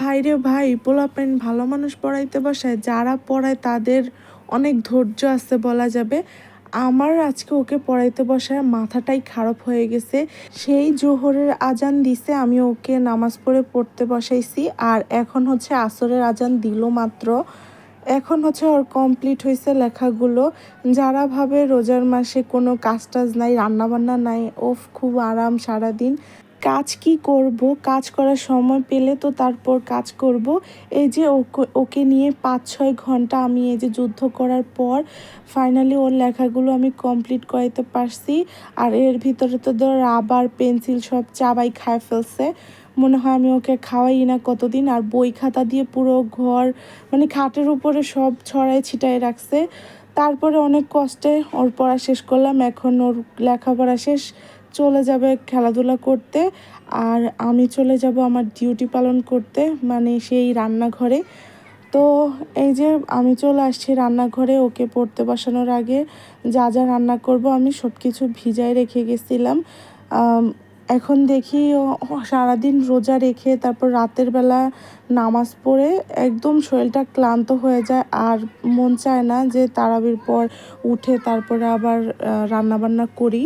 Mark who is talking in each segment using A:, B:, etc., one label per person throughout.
A: ভাই রে ভাই, পোলাপেন ভালো মানুষ পড়াইতে বসায়, যারা পড়ায় তাদের অনেক ধৈর্য আছে বলা যাবে। আমার আজকে ওকে পড়াইতে বসায় মাথাটাই খারাপ হয়ে গেছে। সেই জোহরের আজান দিছে, আমি ওকে নামাজ পড়ে পড়তে বসাইছি, আর এখন হচ্ছে আসরের আজান দিল মাত্র। এখন হচ্ছে ওর কমপ্লিট হয়েছে লেখাগুলো। যারা ভাবে রোজার মাসে কোনো কাজ টাজ নাই, রান্নাবান্না নাই, ওফ, খুব আরাম সারাদিন। কাজ কি করব? কাজ করার সময় পেলে তো তারপর কাজ করব। এই যে ওকে নিয়ে পাঁচ ছয় ঘণ্টা আমি এই যে যুদ্ধ করার পর ফাইনালি ওর লেখাগুলো আমি কমপ্লিট করাইতে পারছি। আর এর ভিতরে তো ধর রাবার পেন্সিল সব চাবাই খায় ফেলছে। মনে হয় আমি ওকে খাওয়াই না কতদিন। আর বই খাতা দিয়ে পুরো ঘর মানে খাটের উপরে সব ছড়াই ছিটাই রাখছে। তারপরে অনেক কষ্টে ওর পড়া শেষ করলাম। এখন ওর লেখাপড়া শেষ। চলে যাবে খেলাধুলা করতে আর আমি চলে যাব আমার ডিউটি পালন করতে মানে সেই রান্নাঘরে। তো এই যে আমি চলে আসছি রান্নাঘরে, ওকে পড়তে বসানোর আগে যা যা রান্না করব আমি সব কিছু ভিজায় রেখে গেছিলাম। এখন দেখি ও সারাদিন রোজা রেখে তারপর রাতের বেলা নামাজ পড়ে একদম শরীরটা ক্লান্ত হয়ে যায় আর মন চায় না যে তারাবির পর উঠে তারপরে আবার রান্নাবান্না করি।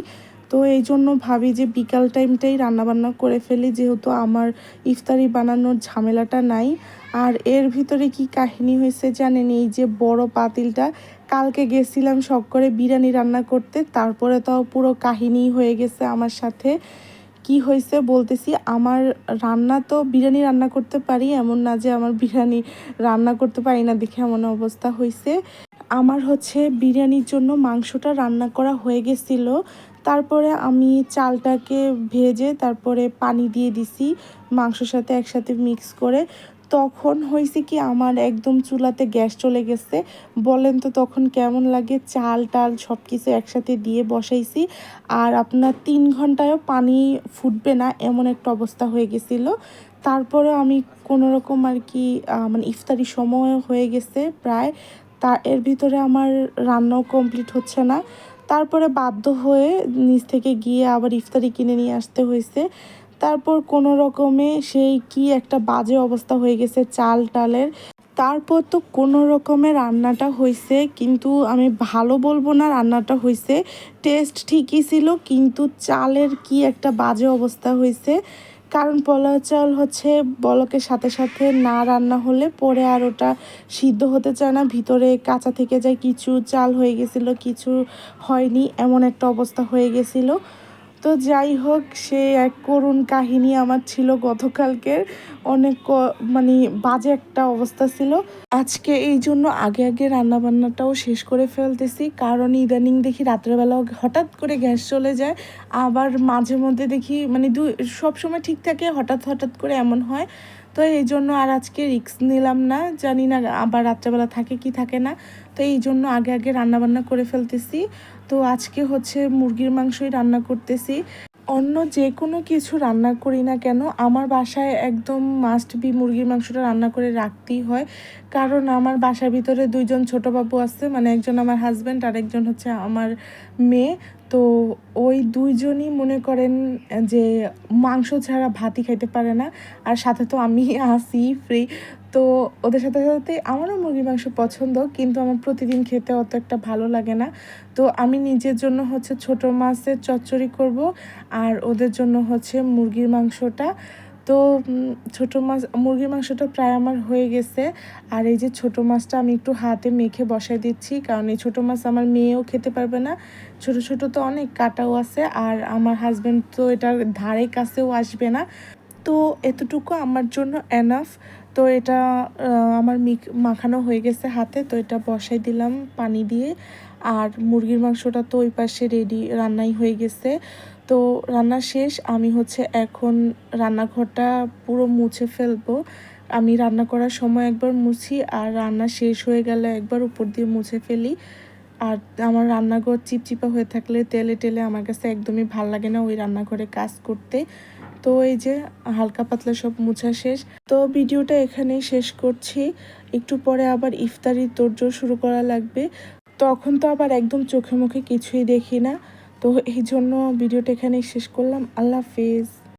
A: তো এই জন্য ভাবি যে বিকাল টাইমটাই রান্নাবান্না করে ফেলি, যেহেতু আমার ইফতারি বানানোর ঝামেলাটা নাই। আর এর ভিতরে কি কাহিনী হয়েছে জানেন? এই যে বড় পাতিলটা কালকে গেছিলাম সব করে বিরিয়ানি রান্না করতে, তারপরে তাও পুরো কাহিনী হয়ে গেছে আমার সাথে। কি হয়েছে বলতেছি, আমার রান্না তো বিরিয়ানি রান্না করতে পারি, এমন না যে আমার বিরিয়ানি রান্না করতে পারি না, দেখে এমন অবস্থা হয়েছে। আমার হচ্ছে বিরিয়ানির জন্য মাংসটা রান্না করা হয়ে গেছিল। তারপরে আমি চালটাকে ভেজে তারপরে পানি দিয়ে দিছি মাংসর সাথে একসাথে মিক্স করে। তখন হয়েছে কি আমার একদম চুলাতে গ্যাস চলে গেছে। বলেন তো তখন কেমন লাগে? চাল টাল সব কিছু একসাথে দিয়ে বসাইছি। আর আপনার তিন ঘন্টায়ও পানি ফুটবে না এমন একটা অবস্থা হয়ে গেছিল। তারপরে আমি কোনো রকম আর কি মানে ইফতারি সময় হয়ে গেছে প্রায়। তা এর ভিতরে আমার রান্নাও কমপ্লিট হচ্ছে না। তারপরে বাধ্য হয়ে নিচ থেকে গিয়ে আবার ইফতারি কিনে নিয়ে আসতে হয়েছে। তারপর কোনো রকমে সেই কি একটা বাজে অবস্থা হয়ে গেছে চাল টালের। তারপর তো কোনো রকমের রান্নাটা হয়েছে, কিন্তু আমি ভালো বলব না রান্নাটা হয়েছে। টেস্ট ঠিকই ছিল, কিন্তু চালের কি একটা বাজে অবস্থা হয়েছে। কারণ পোলাও চাল হচ্ছে বলকের সাথে সাথে না রান্না হলে পরে আর ওটা সিদ্ধ হতে চায় না। ভিতরে কাঁচা থেকে যায় কিছু চাল হয়ে গেছিল, কিছু হয়নি, এমন একটা অবস্থা হয়ে গেছিল। তো যাই হোক, সে এক করুণ কাহিনী আমার ছিল গতকালকের। অনেক মানে বাজে একটা অবস্থা ছিল। আজকে এই জন্য আগে আগে রান্নাবান্নাটাও শেষ করে ফেলতেছি। কারণ ইদানিং দেখি রাত্রেবেলাও হঠাৎ করে গ্যাস চলে যায়। আবার মাঝে মধ্যে দেখি মানে দু, সবসময় ঠিক থাকে, হঠাৎ হঠাৎ করে এমন হয়। তো এই জন্য আর আজকে রিক্স নিলাম না। জানি না আবার রাত্রেবেলা থাকে কি থাকে না। তো এই জন্য আগে আগে রান্না বান্না করে ফেলতেছি। তো আজকে হচ্ছে মুরগির মাংসই রান্না করতেছি। অন্য যে কোনো কিছু রান্না করি না কেন, আমার বাসায় একদম মাস্ট বি মুরগির মাংসটা রান্না করে রাখতেই হয়। কারণ আমার বাসার ভিতরে দুইজন ছোট বাবু আছে মানে একজন আমার হাজব্যান্ড আর একজন হচ্ছে আমার মেয়ে। তো ওই দুইজনই মনে করেন যে মাংস ছাড়া ভাতই খাইতে পারে না। আর সাথে তো আমি আসি ফ্রি তো ওদের সাথে সাথে আমারও মুরগির মাংস পছন্দ, কিন্তু আমার প্রতিদিন খেতে অত একটা ভালো লাগে না। তো আমি নিজের জন্য হচ্ছে ছোট মাছের চচ্চড়ি করব, আর ওদের জন্য হচ্ছে মুরগির মাংসটা। তো ছোট মাছ, মুরগির মাংসটা প্রায় আমার হয়ে গেছে। আর এই যে ছোট মাছটা আমি একটু হাতে মেখে বসাই দিচ্ছি, কারণ এই ছোটো মাছ আমার মেয়েও খেতে পারবে না। ছোট ছোট তো অনেক কাটাও আছে, আর আমার হাজব্যান্ড তো এটার ধারে কাছেও আসবে না। তো এতটুকু আমার জন্য এনাফ তো এটা আমার মাখানো হয়ে গেছে হাতে। তো এটা বসাই দিলাম পানি দিয়ে। আর মুরগির মাংসটা তো ওই পাশে রেডি রান্নাই হয়ে গেছে। তো রান্না শেষ। আমি হচ্ছে এখন রান্নাঘরটা পুরো মুছে ফেলব। আমি রান্না করার সময় একবার মুছি, আর রান্না শেষ হয়ে গেলে একবার উপর দিয়ে মুছে ফেলি। আর আমার রান্নাঘর চিপচিপা হয়ে থাকলে তেলে টেলে আমার কাছে একদমই ভালো লাগে না ওই রান্নাঘরে কাজ করতে। তো এই যে হালকা পাতলা সব মুছা শেষ। তো ভিডিওটা এখানেই শেষ করছি। একটু পরে আবার ইফতারির তোরজোর শুরু করা লাগবে। তখন তো আবার একদম চোখে মুখে কিছুই দেখি না। তো এই জন্য ভিডিওটা এখানেই শেষ করলাম। আল্লাহ হাফিজ।